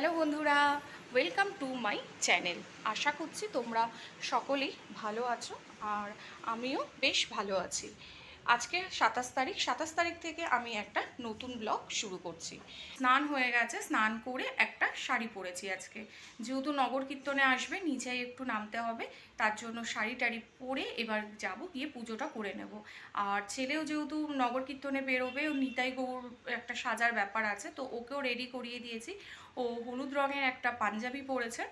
Hello বন্ধুরা welcome to my channel আশা করছি তোমরা সকলেই ভালো আছো আর আমিও বেশ ভালো আছি। আজকে সাতাশ তারিখ। সাতাশ তারিখ থেকে আমি একটা নতুন ব্লগ শুরু করছি। স্নান হয়ে গেছে, স্নান করে একটা শাড়ি পরেছি আজকে। যেহেতু নগর কীর্তনে আসবে, নিচে একটু নামতে হবে, তার জন্য শাড়ি টাড়ি পরে এবার যাব, গিয়ে পুজোটা করে নেব। আর ছেলেও যেহেতু নগর কীর্তনে বেরোবে, ও নিতাই গৌর একটা সাজার ব্যাপার আছে, তো ওকেও রেডি করিয়ে দিয়েছি। ও হলুদ রঙের একটা পাঞ্জাবি পরেছে,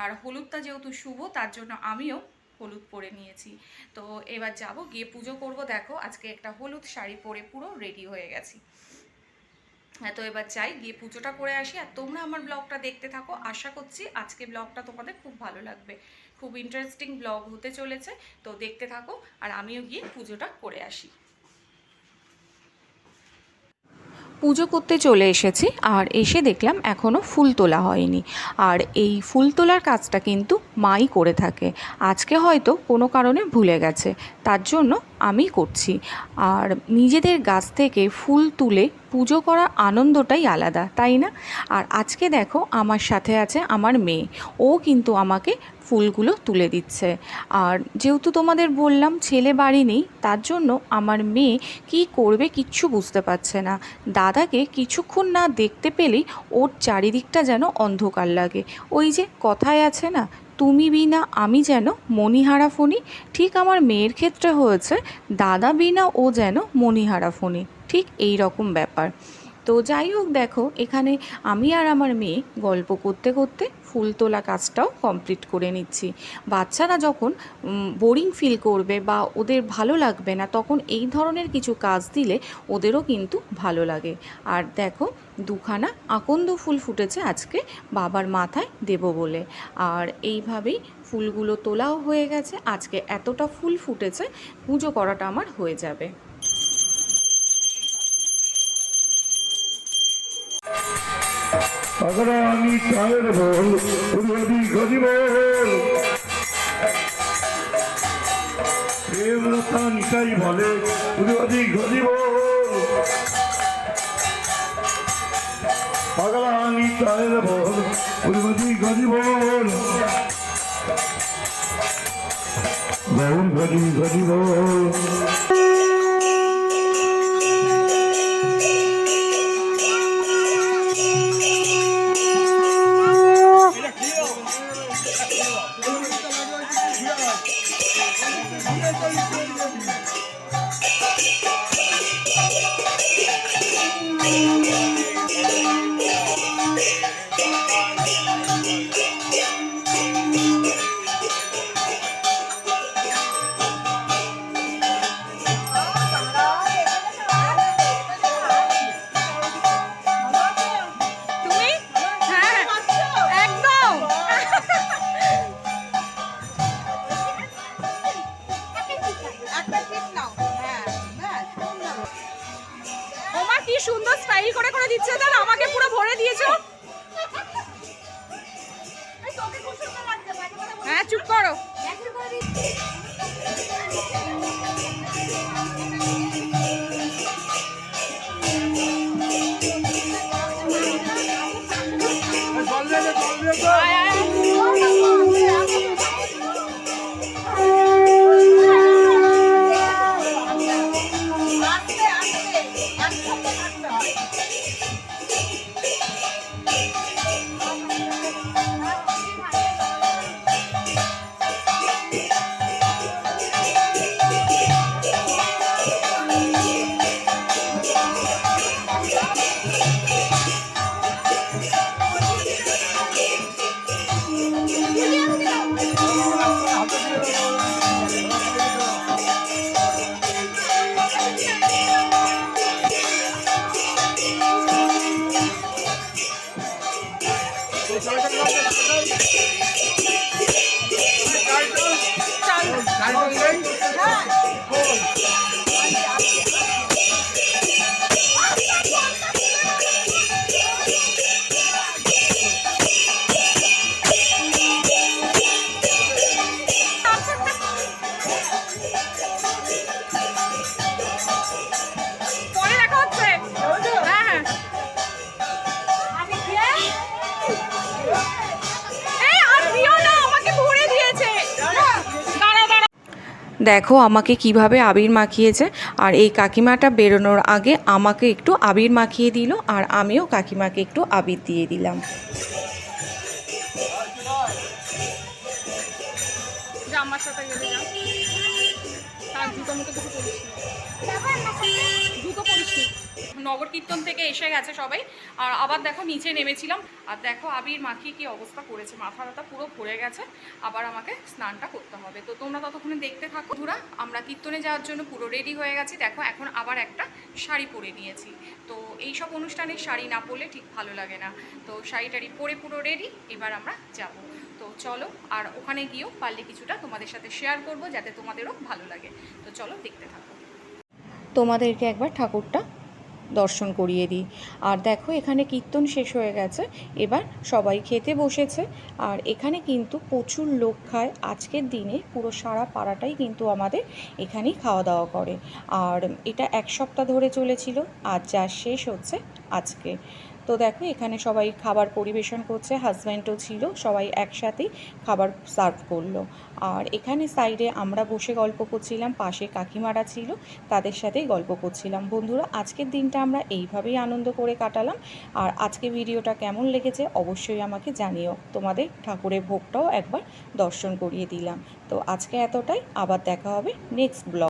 আর হলুদটা যেহেতু শুভ, তার জন্য আমিও হলুদ পরে নিয়েছি। তো এবার যাব, গিয়ে পুজো করব, দেখো আজকে একটা হলুদ শাড়ি পরে পুরো রেডি হয়ে গেছি। হ্যাঁ তো এবার চাই গিয়ে পুজোটা করে আসি। আর তোমরা আমার ব্লগটা দেখতে থাকো। আশা করছি আজকে ব্লগটা তোমাদের খুব ভালো লাগবে। খুব ইন্টারেস্টিং ব্লগ হতে চলেছে, তো দেখতে থাকো। আর আমিও গিয়ে পুজোটা করে আসি। পুজো করতে চলে এসেছি, আর এসে দেখলাম এখনও ফুল তোলা হয়নি। আর এই ফুল তোলার কাজটা কিন্তু মাই করে থাকে। আজকে হয়তো কোনো কারণে ভুলে গেছে। তার জন্য আমি করছি। আর নিজেদের গাছ থেকে ফুল তুলে পুজো করার আনন্দটাই আলাদা, তাই না? আর আজকে দেখো আমার সাথে আছে আমার মেয়ে। ও কিন্তু আমাকে ফুলগুলো তুলে দিচ্ছে। আর যেহেতু তোমাদের বললাম ছেলে বাড়ি নেই, তার জন্য আমার মেয়ে কি করবে কিচ্ছু বুঝতে পারছে না। দাদাকে কিছুক্ষণ না দেখতে পেলেই ওর চারিদিকটা যেন অন্ধকার লাগে। ওই যে কথায় আছে না তুমি বিনা, আমি যেন মণিহারা ফণি। ঠিক আমার মেয়ের ক্ষেত্রে হয়েছে, দাদা বিনা, ও যেন মণিহারা ফণি। ঠিক এই রকম ব্যাপার। তো যাই হোক দেখো, এখানে আমি আর আমার মেয়ে গল্প করতে করতে ফুল তোলা কাজটাও কমপ্লিট করে নিচ্ছি। বাচ্চারা যখন বোরিং ফিল করবে বা ওদের ভালো লাগবে না, তখন এই ধরনের কিছু কাজ দিলে ওদেরও কিন্তু ভালো লাগে। আর দেখো, দুখানা আকন্দ ফুল ফুটেছে আজকে বাবার মাথায় দেব বলে। আর এইভাবেই ফুলগুলো তোলাও হয়ে গেছে, আজকে এতটা ফুল ফুটেছে, পুজো করাটা আমার হয়ে যাবে। অগ্রামী চায়ের বল উর্বদী গদি বল প্রেম রথা নিতাই বলে উর্বদী গদি বল অগ্রামী চায়ের বল গদি বল গৌর গদি গদি সুন্দর স্টাইল করে করে দিচ্ছে জান আমাকে পুরো ভরে দিয়েছ? হ্যাঁ চুপ করো। দেখো আমাকে কীভাবে আবির মাখিয়েছে। আর এই কাকিমাটা বেরোনোর আগে আমাকে একটু আবির মাখিয়ে দিল আর আমিও কাকিমাকে একটু আবির দিয়ে দিলাম। আমার সাথে গেলে যা। তার জুতো মুখে কিছু করিস নগর কীর্তন থেকে এসে গেছে সবাই। আর আবার দেখো নিচে নেমেছিলাম। আর দেখো আবির মাখিয়ে কি অবস্থা করেছে। মাথা ব্যথা পুরো ভরে গেছে। আবার আমাকে স্নানটা করতে হবে। তো তোমরা ততক্ষণে দেখতে থাকো। ধুরা আমরা কীর্তনে যাওয়ার জন্য পুরো রেডি হয়ে গেছি। দেখো, এখন আবার একটা শাড়ি পরে নিয়েছি। তো এই সব অনুষ্ঠানে শাড়ি না পরলে ঠিক ভালো লাগে না। তো শাড়ি টাড়ি পরে পুরো রেডি এবার আমরা যাব। তো চলো, আর ওখানে গিয়েও পারলে কিছুটা তোমাদের সাথে শেয়ার করব, যাতে তোমাদেরও ভালো লাগে। তো চলো দেখতে থাকো। তোমাদেরকে একবার ঠাকুরটা দর্শন করিয়ে দিই। আর দেখো, এখানে কীর্তন শেষ হয়ে গেছে। এবার সবাই খেতে বসেছে। আর এখানে কিন্তু প্রচুর লোক খায়। আজকের দিনে পুরো সারা পাড়াটাই কিন্তু আমাদের এখানেই খাওয়া দাওয়া করে। আর এটা এক সপ্তাহ ধরে চলেছিল। আর যা শেষ হচ্ছে আজকে। তো দেখো, এখানে সবাই খাবার পরিবেশন করছে হাজব্যান্ডও ছিল, সবাই একসাথেই খাবার সার্ভ করল। আর এখানে সাইডে আমরা বসে গল্প করছিলাম, পাশে কাকিমারা ছিল, তাদের সাথেই গল্প করছিলাম। বন্ধুরা, আজকের দিনটা আমরা এইভাবেই আনন্দ করে কাটালাম। আর আজকে ভিডিওটা কেমন লেগেছে অবশ্যই আমাকে জানিও। তোমাদের ঠাকুরের ভোগটাও একবার দর্শন করিয়ে দিলাম। তো আজকে এতটাই, আবার দেখা হবে নেক্সট ব্লগ